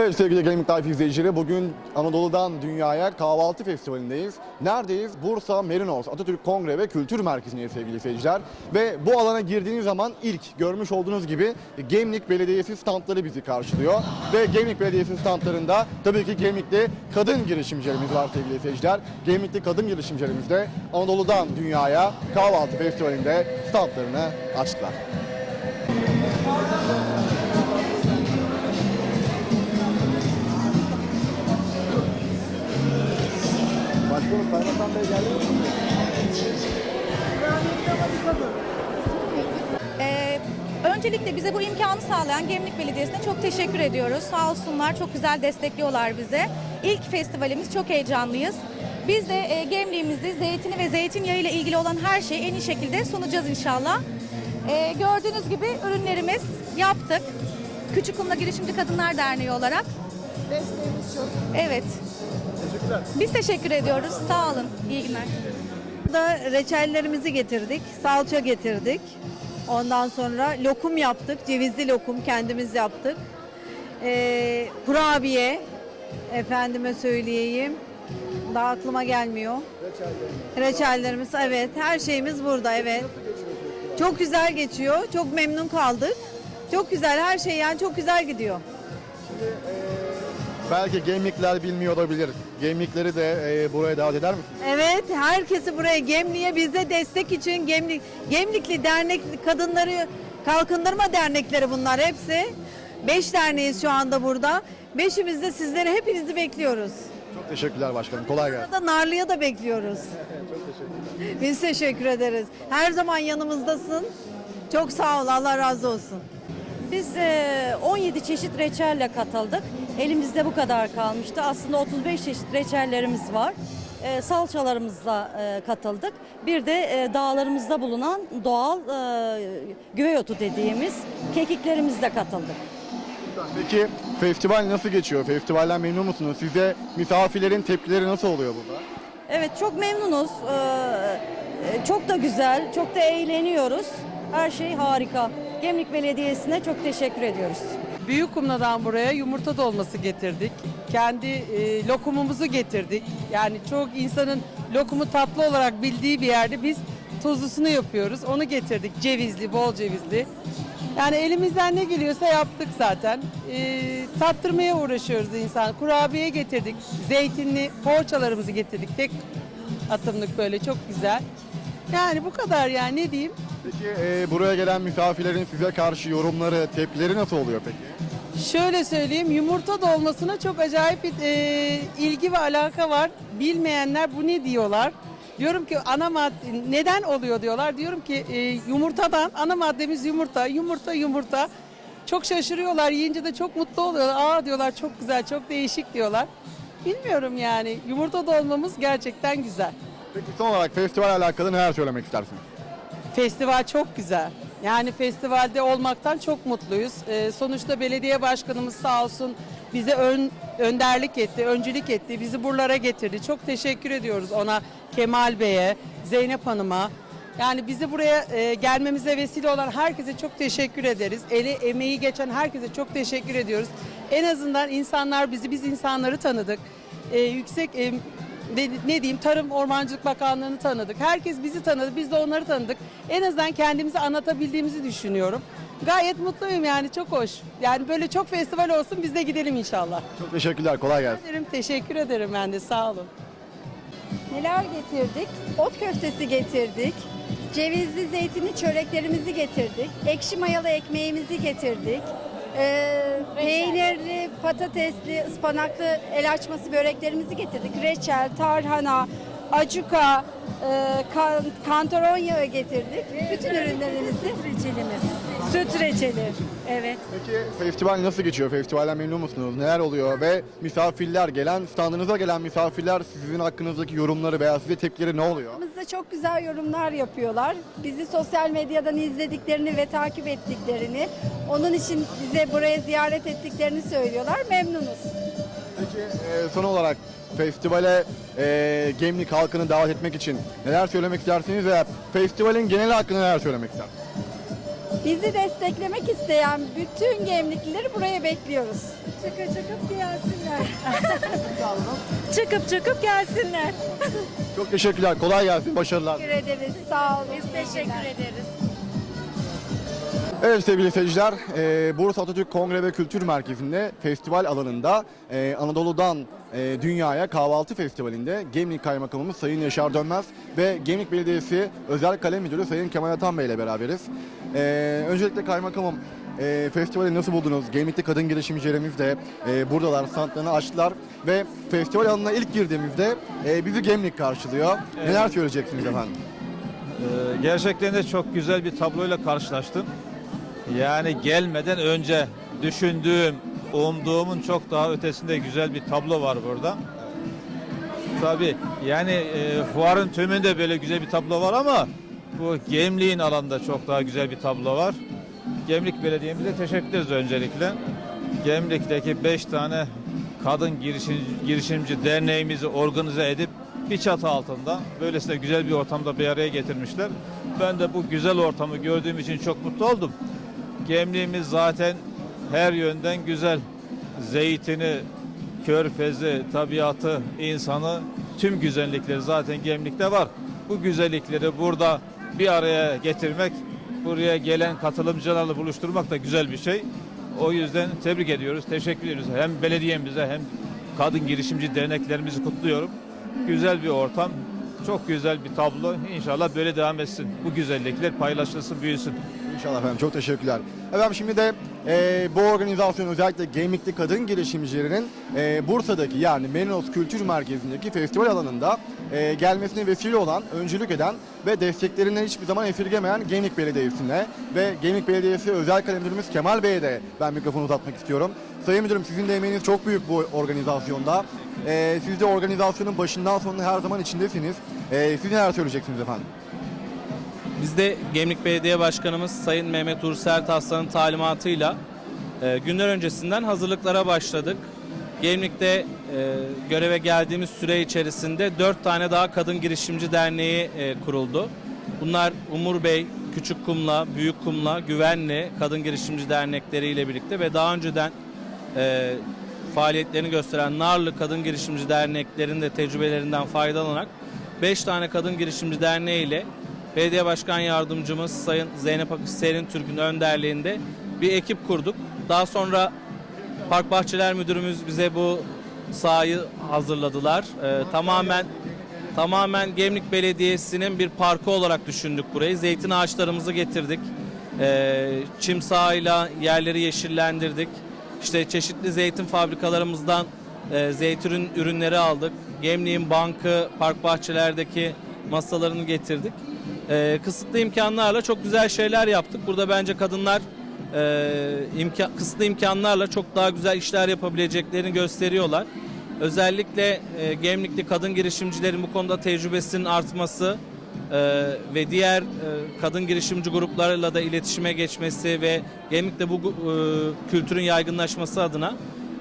Evet sevgili Gaming Life izleyicileri bugün Anadolu'dan Dünya'ya kahvaltı festivalindeyiz. Neredeyiz? Bursa Merinos Atatürk Kongre ve Kültür Merkezi'ndeyiz sevgili seyirciler. Ve bu alana girdiğiniz zaman ilk görmüş olduğunuz gibi Gemlik Belediyesi standları bizi karşılıyor. Ve Gemlik Belediyesi standlarında tabii ki Gemlik'te kadın girişimcilerimiz var sevgili seyirciler. Gemlik'te kadın girişimcilerimiz de Anadolu'dan Dünya'ya kahvaltı festivalinde standlarını açtılar. Başkanım Kaymakam Bey geldi mi? Ee, öncelikle bize bu imkanı sağlayan Gemlik Belediyesi'ne çok teşekkür ediyoruz. Sağ olsunlar çok güzel destekliyorlar bize. İlk festivalimiz çok heyecanlıyız. Biz de e, Gemliğimizi zeytini ve zeytinyağı ile ilgili olan her şeyi en iyi şekilde sunacağız inşallah. Ee, gördüğünüz gibi ürünlerimiz yaptık. Küçükkumla Girişimci Kadınlar Derneği olarak. Desteğimiz çok. Evet. Biz teşekkür ediyoruz. Sağ olun. İyi günler. Da reçellerimizi getirdik, salça getirdik. Ondan sonra lokum yaptık, cevizli lokum kendimiz yaptık. Ee, kurabiye, efendime söyleyeyim. Daha aklıma gelmiyor. Reçellerimiz, evet. Her şeyimiz burada, evet. Çok güzel geçiyor, çok memnun kaldık. Çok güzel, her şey yani çok güzel gidiyor. Belki gemlikler bilmiyor olabilir. Gemlikleri de e, buraya davet eder misiniz? Evet, herkesi buraya Gemli'ye bize destek için Gemlik, Gemlikli dernek kadınları kalkındırma dernekleri bunlar hepsi. Beş derneğiz şu anda burada. Beşimiz de sizleri hepinizi bekliyoruz. Çok teşekkürler başkanım. Kolay gelsin. Burada Narlı'ya da bekliyoruz. Biz teşekkür ederiz. Her zaman yanımızdasın. Çok sağ ol. Allah razı olsun. Biz e, 17 çeşit reçelle katıldık. Elimizde bu kadar kalmıştı. Aslında 35 çeşit reçellerimiz var. E, salçalarımızla e, katıldık. Bir de e, dağlarımızda bulunan doğal e, güve otu dediğimiz kekiklerimizle katıldık. Peki festival nasıl geçiyor? Festivalden memnun musunuz? Size misafirlerin tepkileri nasıl oluyor burada? Evet çok memnunuz. E, e, çok da güzel, çok da eğleniyoruz. Her şey harika. Gemlik Belediyesi'ne çok teşekkür ediyoruz. Büyük kumladan buraya yumurta dolması getirdik. Kendi e, lokumumuzu getirdik. Yani çok insanın lokumu tatlı olarak bildiği bir yerde biz tuzlusunu yapıyoruz. Onu getirdik. Cevizli, bol cevizli. Yani elimizden ne geliyorsa yaptık zaten. E, tattırmaya uğraşıyoruz insan. Kurabiye getirdik. Zeytinli poğaçalarımızı getirdik. Tek atımlık böyle çok güzel. Yani bu kadar yani ne diyeyim. Peki e, buraya gelen misafirlerin size karşı yorumları, tepkileri nasıl oluyor peki? Şöyle söyleyeyim yumurta dolmasına çok acayip bir e, ilgi ve alaka var. Bilmeyenler bu ne diyorlar. Diyorum ki ana madde neden oluyor diyorlar. Diyorum ki e, yumurtadan ana maddemiz yumurta, yumurta, yumurta. Çok şaşırıyorlar yiyince de çok mutlu oluyorlar. Aa diyorlar çok güzel, çok değişik diyorlar. Bilmiyorum yani yumurta dolmamız gerçekten güzel. Peki son olarak festival alakalı neler söylemek istersiniz? Festival çok güzel. Yani festivalde olmaktan çok mutluyuz. Ee, sonuçta belediye başkanımız sağ olsun bize ön, önderlik etti, öncülük etti. Bizi buralara getirdi. Çok teşekkür ediyoruz ona, Kemal Bey'e, Zeynep Hanım'a. Yani bizi buraya e, gelmemize vesile olan herkese çok teşekkür ederiz. Eli emeği geçen herkese çok teşekkür ediyoruz. En azından insanlar bizi, biz insanları tanıdık. Ee, yüksek e, ne, ne diyeyim Tarım Ormancılık Bakanlığı'nı tanıdık. Herkes bizi tanıdı, biz de onları tanıdık. En azından kendimizi anlatabildiğimizi düşünüyorum. Gayet mutluyum yani çok hoş. Yani böyle çok festival olsun biz de gidelim inşallah. Çok teşekkürler. Kolay gelsin. Ederim, teşekkür ederim ben de sağ olun. Neler getirdik? Ot köftesi getirdik. Cevizli zeytinli çöreklerimizi getirdik. Ekşi mayalı ekmeğimizi getirdik. Ee, peynirli, patatesli, ıspanaklı el açması böreklerimizi getirdik. Reçel, tarhana, acuka, e, kan, kantaron yağı getirdik. Bütün ürünlerimizi. Süt reçelimiz. Süt reçeli. Evet. Peki festival nasıl geçiyor? Festivalden memnun musunuz? Neler oluyor? Ve misafirler, gelen standınıza gelen misafirler sizin hakkınızdaki yorumları veya size tepkileri ne oluyor? Bize çok güzel yorumlar yapıyorlar. Bizi sosyal medyadan izlediklerini ve takip ettiklerini, onun için bize buraya ziyaret ettiklerini söylüyorlar. Memnunuz. Peki e, son olarak festivale e, Gemlik halkını davet etmek için neler söylemek istersiniz veya festivalin genel hakkında neler söylemek istersiniz? Bizi desteklemek isteyen bütün gemliklileri buraya bekliyoruz. Çıkı çıkıp gelsinler. Çıkıp çıkıp gelsinler. Çok teşekkürler. Kolay gelsin. Başarılar. Teşekkür ederiz. Sağ olun. Biz teşekkür ederiz. Evet sevgili seyirciler, e, Bursa Atatürk Kongre ve Kültür Merkezi'nde festival alanında e, Anadolu'dan e, Dünyaya Kahvaltı Festivali'nde Gemlik Kaymakamımız Sayın Yaşar Dönmez ve Gemlik Belediyesi Özel Kalem Müdürü Sayın Kemal Atan Bey ile beraberiz. E, öncelikle kaymakamım, e, festivali nasıl buldunuz? Gemlikli kadın girişimcilerimiz de e, buradalar, standlarını açtılar ve festival alanına ilk girdiğimizde e, bizi Gemlik karşılıyor. Neler söyleyeceksiniz efendim? Ee, Gerçekten de çok güzel bir tabloyla karşılaştım. Yani gelmeden önce düşündüğüm, umduğumun çok daha ötesinde güzel bir tablo var burada. Tabii yani e, fuarın tümünde böyle güzel bir tablo var ama bu Gemlik'in alanda çok daha güzel bir tablo var. Gemlik Belediye'mize teşekkür ederiz öncelikle. Gemlik'teki 5 tane kadın girişim, girişimci derneğimizi organize edip bir çatı altında böylesine güzel bir ortamda bir araya getirmişler. Ben de bu güzel ortamı gördüğüm için çok mutlu oldum. Gemliğimiz zaten her yönden güzel. Zeytini, körfezi, tabiatı, insanı tüm güzellikleri zaten Gemlik'te var. Bu güzellikleri burada bir araya getirmek, buraya gelen katılımcılarla buluşturmak da güzel bir şey. O yüzden tebrik ediyoruz, teşekkür ediyoruz. Hem belediyemize hem kadın girişimci derneklerimizi kutluyorum. Güzel bir ortam, çok güzel bir tablo. İnşallah böyle devam etsin. Bu güzellikler paylaşılsın, büyüsün. İnşallah efendim çok teşekkürler. Efendim şimdi de e, bu organizasyon özellikle Gemlikli Kadın Girişimcilerinin e, Bursa'daki yani Merinos Kültür Merkezi'ndeki festival alanında e, gelmesine vesile olan, öncülük eden ve desteklerinden hiçbir zaman esirgemeyen Gemlik Belediyesi'ne ve Gemlik Belediyesi Özel Kalem Müdürümüz Kemal Bey'e de ben mikrofonu uzatmak istiyorum. Sayın Müdürüm sizin de emeğiniz çok büyük bu organizasyonda. E, siz de organizasyonun başından sonuna her zaman içindesiniz. E, siz neler söyleyeceksiniz efendim? Biz de Gemlik Belediye Başkanımız Sayın Mehmet Uğur Sertaslan'ın talimatıyla e, günler öncesinden hazırlıklara başladık. Gemlik'te e, göreve geldiğimiz süre içerisinde dört tane daha Kadın Girişimci Derneği e, kuruldu. Bunlar Umur Bey, Küçük Kumla, Büyük Kumla, Güvenli Kadın Girişimci Dernekleri ile birlikte ve daha önceden e, faaliyetlerini gösteren Narlı Kadın Girişimci Derneklerinin de tecrübelerinden faydalanarak 5 tane Kadın Girişimci Derneği ile Belediye Başkan Yardımcımız Sayın Zeynep Akış Serin Türk'ün önderliğinde bir ekip kurduk. Daha sonra Park Bahçeler Müdürümüz bize bu sahayı hazırladılar. Ee, tamamen tamamen Gemlik Belediyesi'nin bir parkı olarak düşündük burayı. Zeytin ağaçlarımızı getirdik. Ee, çim sahayla yerleri yeşillendirdik. İşte çeşitli zeytin fabrikalarımızdan e, zeytin ürünleri aldık. Gemliğin bankı, park bahçelerdeki masalarını getirdik. Ee, kısıtlı imkanlarla çok güzel şeyler yaptık. Burada bence kadınlar e, imkan, kısıtlı imkanlarla çok daha güzel işler yapabileceklerini gösteriyorlar. Özellikle e, Gemlikli kadın girişimcilerin bu konuda tecrübesinin artması e, ve diğer e, kadın girişimci gruplarıyla da iletişime geçmesi ve Gemlik'te bu e, kültürün yaygınlaşması adına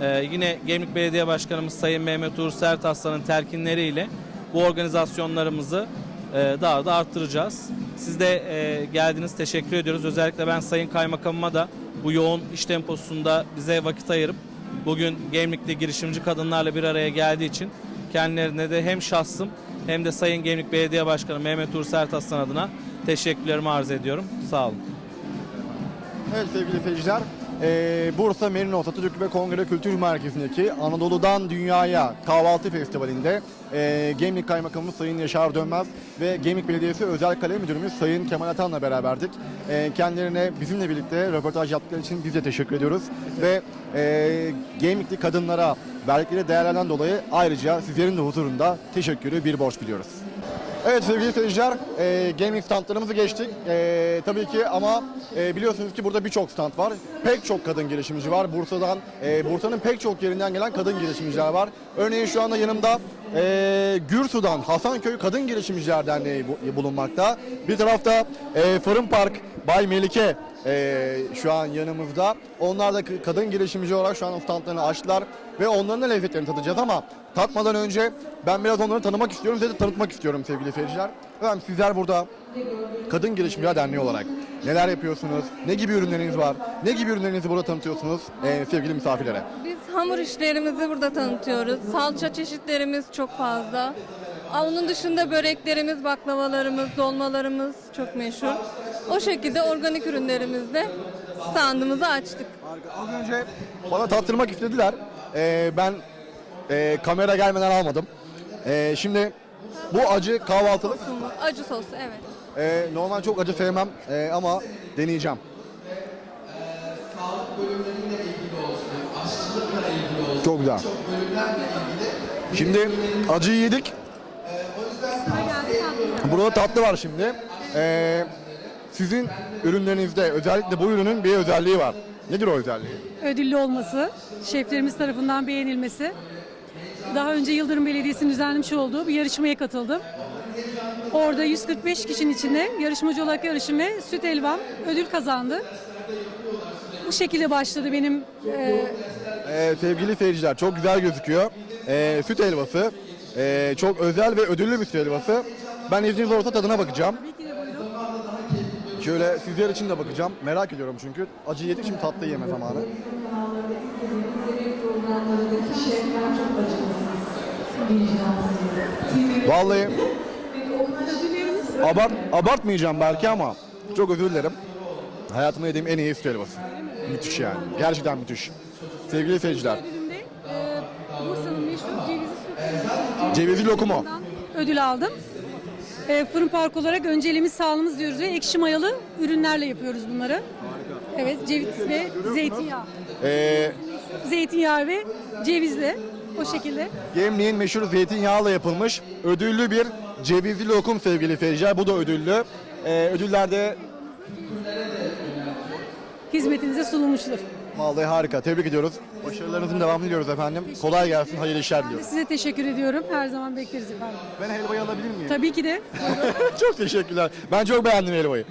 e, yine Gemlik Belediye Başkanımız Sayın Mehmet Uğur Sertaslan'ın telkinleriyle bu organizasyonlarımızı e, daha da arttıracağız. Siz de e, geldiniz, teşekkür ediyoruz. Özellikle ben Sayın Kaymakamıma da bu yoğun iş temposunda bize vakit ayırıp bugün Gemlik'te girişimci kadınlarla bir araya geldiği için kendilerine de hem şahsım hem de Sayın Gemlik Belediye Başkanı Mehmet Uğur Sertaslan adına teşekkürlerimi arz ediyorum. Sağ olun. Evet sevgili seyirciler, eee, Bursa Merinos Atatürk ve Kongre Kültür Merkezi'ndeki Anadolu'dan Dünyaya Kahvaltı Festivali'nde eee Gemlik Kaymakamımız Sayın Yaşar Dönmez ve Gemlik Belediyesi Özel Kalem Müdürümüz Sayın Kemal Atan'la beraberdik. Eee, kendilerine bizimle birlikte röportaj yaptıkları için biz de teşekkür ediyoruz. Ve eee Gemlikli kadınlara verdikleri değerlerden dolayı ayrıca sizlerin de huzurunda teşekkürü bir borç biliyoruz. Evet sevgili seyirciler, e, gaming standlarımızı geçtik. E, tabii ki ama e, biliyorsunuz ki burada birçok stand var. Pek çok kadın girişimci var. Bursa'dan, e, Bursa'nın pek çok yerinden gelen kadın girişimciler var. Örneğin şu anda yanımda e, Gürsu'dan Hasanköy Kadın Girişimciler Derneği bu- bulunmakta. Bir tarafta e, Fırın Park Bay Melike e, şu an yanımızda. Onlar da kadın girişimci olarak şu an standlarını açtılar ve onların lezzetlerini tadacağız ama tatmadan önce ben biraz onları tanımak istiyorum, size de tanıtmak istiyorum sevgili seyirciler. Efendim sizler burada Kadın Gelişimciler Derneği olarak neler yapıyorsunuz? Ne gibi ürünleriniz var? Ne gibi ürünlerinizi burada tanıtıyorsunuz e, sevgili misafirlere? Hamur işlerimizi burada tanıtıyoruz. Salça çeşitlerimiz çok fazla. Onun dışında böreklerimiz, baklavalarımız, dolmalarımız çok meşhur. O şekilde organik ürünlerimizle standımızı açtık. Az önce bana tattırmak istediler. E, ben e, kamera gelmeden almadım. E, şimdi bu acı kahvaltılık. Acı soslu evet. E, normal çok acı sevmem e, ama deneyeceğim. Çok güzel. Şimdi acıyı yedik. Burada tatlı var şimdi. E, sizin ürünlerinizde özellikle bu ürünün bir özelliği var. Nedir o özelliği? ödüllü olması, şeflerimiz tarafından beğenilmesi. Daha önce Yıldırım Belediyesi'nin düzenlemiş olduğu bir yarışmaya katıldım. Orada 145 kişinin içinde yarışmacı olarak yarışım ve süt elvam ödül kazandı. Bu şekilde başladı benim e, Ee, sevgili seyirciler çok güzel gözüküyor. Ee, süt helvası. Ee, çok özel ve ödüllü bir süt helvası. Ben izniniz olursa tadına bakacağım. Şöyle sizler için de bakacağım. Merak ediyorum çünkü. Acı yedik şimdi tatlı yeme zamanı. Vallahi abart, abartmayacağım belki ama çok özür dilerim. Hayatımda yediğim en iyi süt helvası. Müthiş yani. Gerçekten müthiş. Sevgili seyirciler. ödülümde e, Bursa'nın meşhur cevizli süt Cevizli lokumu. ödül aldım. E, fırın park olarak önceliğimiz sağlığımız diyoruz ve ekşi mayalı ürünlerle yapıyoruz bunları. Evet ceviz ve zeytinyağı. Ee, Zeytinyağı ve cevizle o şekilde. Gemliğin meşhur zeytinyağıyla yapılmış ödüllü bir cevizli lokum sevgili seyirciler. Bu da ödüllü. Ee, ödüllerde hizmetinize sunulmuştur. Vallahi harika. Tebrik ediyoruz. Başarılarınızın devamını diliyoruz efendim. Kolay gelsin. Hayırlı işler diliyoruz. Size teşekkür ediyorum. Her zaman bekleriz efendim. Ben helvayı alabilir miyim? Tabii ki de. çok teşekkürler. Ben çok beğendim helvayı.